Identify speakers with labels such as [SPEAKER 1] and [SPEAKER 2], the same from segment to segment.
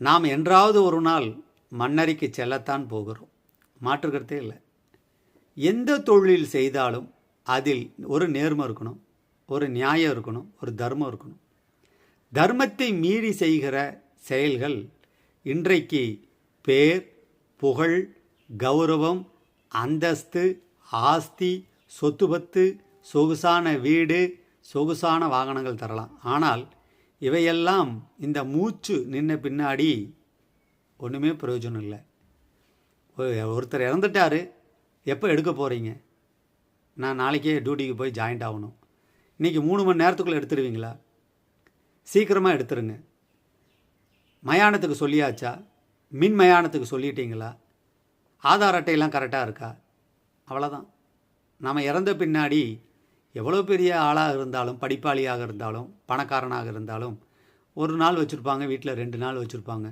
[SPEAKER 1] நாம் என்றாவது ஒரு நாள் மன்னரிக்கு செல்லத்தான் போகிறோம். மாற்றுக்கிறதே இல்லை. எந்த தொழில் செய்தாலும் அதில் ஒரு நேர்மை இருக்கணும் ஒரு நியாயம் இருக்கணும் ஒரு தர்மம் இருக்கணும். தர்மத்தை மீறி செய்கிற செயல்கள் இன்றைக்கு பேர் புகழ் கௌரவம் அந்தஸ்து ஆஸ்தி சொத்து பத்து சொகுசான வீடு சொகுசான வாகனங்கள் தரலாம். ஆனால் இவையெல்லாம் இந்த மூச்சு நின்ன பின்னாடி ஒன்றுமே பிரயோஜனம் இல்லை. ஒருத்தர் இறந்துட்டாரு. எப்போ எடுக்க போகிறீங்க நான் நாளைக்கே டியூட்டிக்கு போய் ஜாயிண்ட் ஆகணும். இன்றைக்கி மூணு மணி நேரத்துக்குள்ளே எடுத்துருவீங்களா? சீக்கிரமாக எடுத்துருங்க. மயானத்துக்கு சொல்லியாச்சா? மின் மயானத்துக்கு சொல்லிட்டீங்களா? ஆதார் அட்டையெல்லாம் கரெக்டாக இருக்கா? அவ்வளோதான் நம்ம இறந்த பின்னாடி எவ்வளோ பெரிய ஆளாக இருந்தாலும் படிப்பாளியாக இருந்தாலும் பணக்காரனாக இருந்தாலும் ஒரு நாள் வச்சுருப்பாங்க வீட்டில் ரெண்டு நாள் வச்சுருப்பாங்க.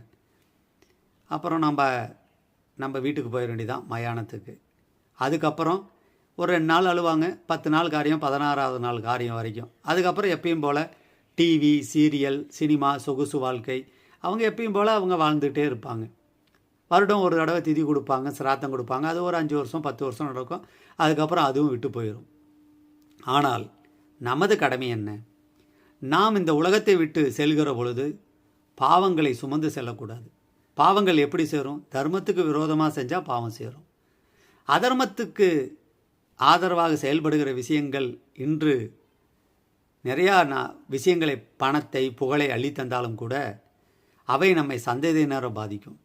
[SPEAKER 1] அப்புறம் நம்ம நம்ம வீட்டுக்கு போயிட வேண்டியதான் மயானத்துக்கு. அதுக்கப்புறம் ஒரு ரெண்டு நாள் அழுவாங்க பத்து நாள் காரியம் பதினாறாவது நாள் காரியம் வரைக்கும். அதுக்கப்புறம் எப்பயும் போல் டிவி சீரியல் சினிமா சொகுசு வாழ்க்கை அவங்க எப்பயும் போல் அவங்க வாழ்ந்துகிட்டே இருப்பாங்க. வருடம் ஒரு தடவை திதி கொடுப்பாங்க சிராத்தம் கொடுப்பாங்க அது ஒரு அஞ்சு வருஷம் பத்து வருஷம் நடக்கும். அதுக்கப்புறம் அதுவும் விட்டு போயிடும் ஆனால் நமது கடமை என்ன? நாம் இந்த உலகத்தை விட்டு செல்கிற பொழுது பாவங்களை சுமந்து செல்லக்கூடாது. பாவங்கள் எப்படி சேரும்? தர்மத்துக்கு விரோதமாக செஞ்சால் பாவம் சேரும். அதர்மத்துக்கு ஆதரவாக செயல்படுகிற விஷயங்கள் இன்று நிறையா நா- விஷயங்களை பணத்தை புகழை அள்ளித்தந்தாலும் கூட அவை நம்மை சந்ததியினரை பாதிக்கும்.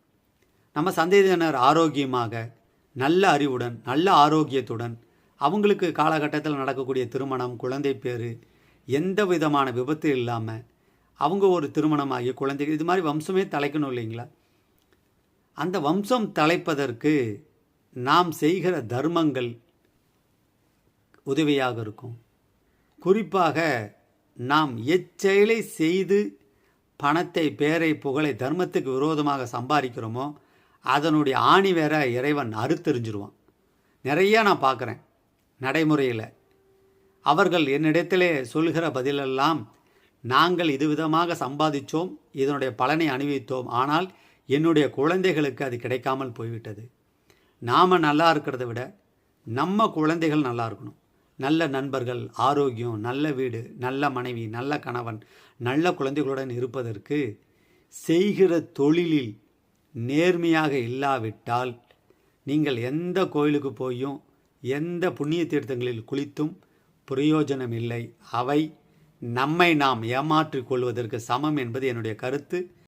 [SPEAKER 1] நம்ம சந்ததியினர் ஆரோக்கியமாக நல்ல அறிவுடன் நல்ல ஆரோக்கியத்துடன் அவங்களுக்கு காலகட்டத்தில் நடக்கக்கூடிய திருமணம் குழந்தை பேர் எந்த விதமான விபத்து இல்லாமல் அவங்க ஒரு திருமணமாகி குழந்தைகள் இது மாதிரி வம்சமே தலைக்கணும் இல்லைங்களா? அந்த வம்சம் தலைப்பதற்கு நாம் செய்கிற தர்மங்கள் உதவியாக இருக்கும். குறிப்பாக நாம் எச்செயலை செய்து பணத்தை பேரை புகழை தர்மத்துக்கு விரோதமாக சம்பாதிக்கிறோமோ அதனுடைய ஆணி வேற இறைவன் அறுத்தெறிஞ்சிருவான். நிறையா நான் பார்க்குறேன். நடைமுறையில். அவர்கள் என்னிடத்திலே சொல்கிற பதிலெல்லாம் நாங்கள் இது விதமாக சம்பாதிச்சோம் இதனுடைய பலனை அனுபவித்தோம் ஆனால் என்னுடைய குழந்தைகளுக்கு அது கிடைக்காமல் போய்விட்டது. நாம் நல்லா இருக்கிறத விட நம்ம குழந்தைகள் நல்லா இருக்கணும். நல்ல நண்பர்கள் ஆரோக்கியம் நல்ல வீடு நல்ல மனைவி நல்ல கணவன் நல்ல குழந்தைகளுடன் இருப்பதற்கு செய்கிற தொழிலில் நேர்மையாக இல்லாவிட்டால் நீங்கள் எந்த கோயிலுக்கு போயும் எந்த புண்ணிய தீர்த்தங்களில் குளித்தும் பிரயோஜனம் இல்லை அவை நம்மை நாம் ஏமாற்றிக் கொள்வதற்கு சமம் என்பது என்னுடைய கருத்து.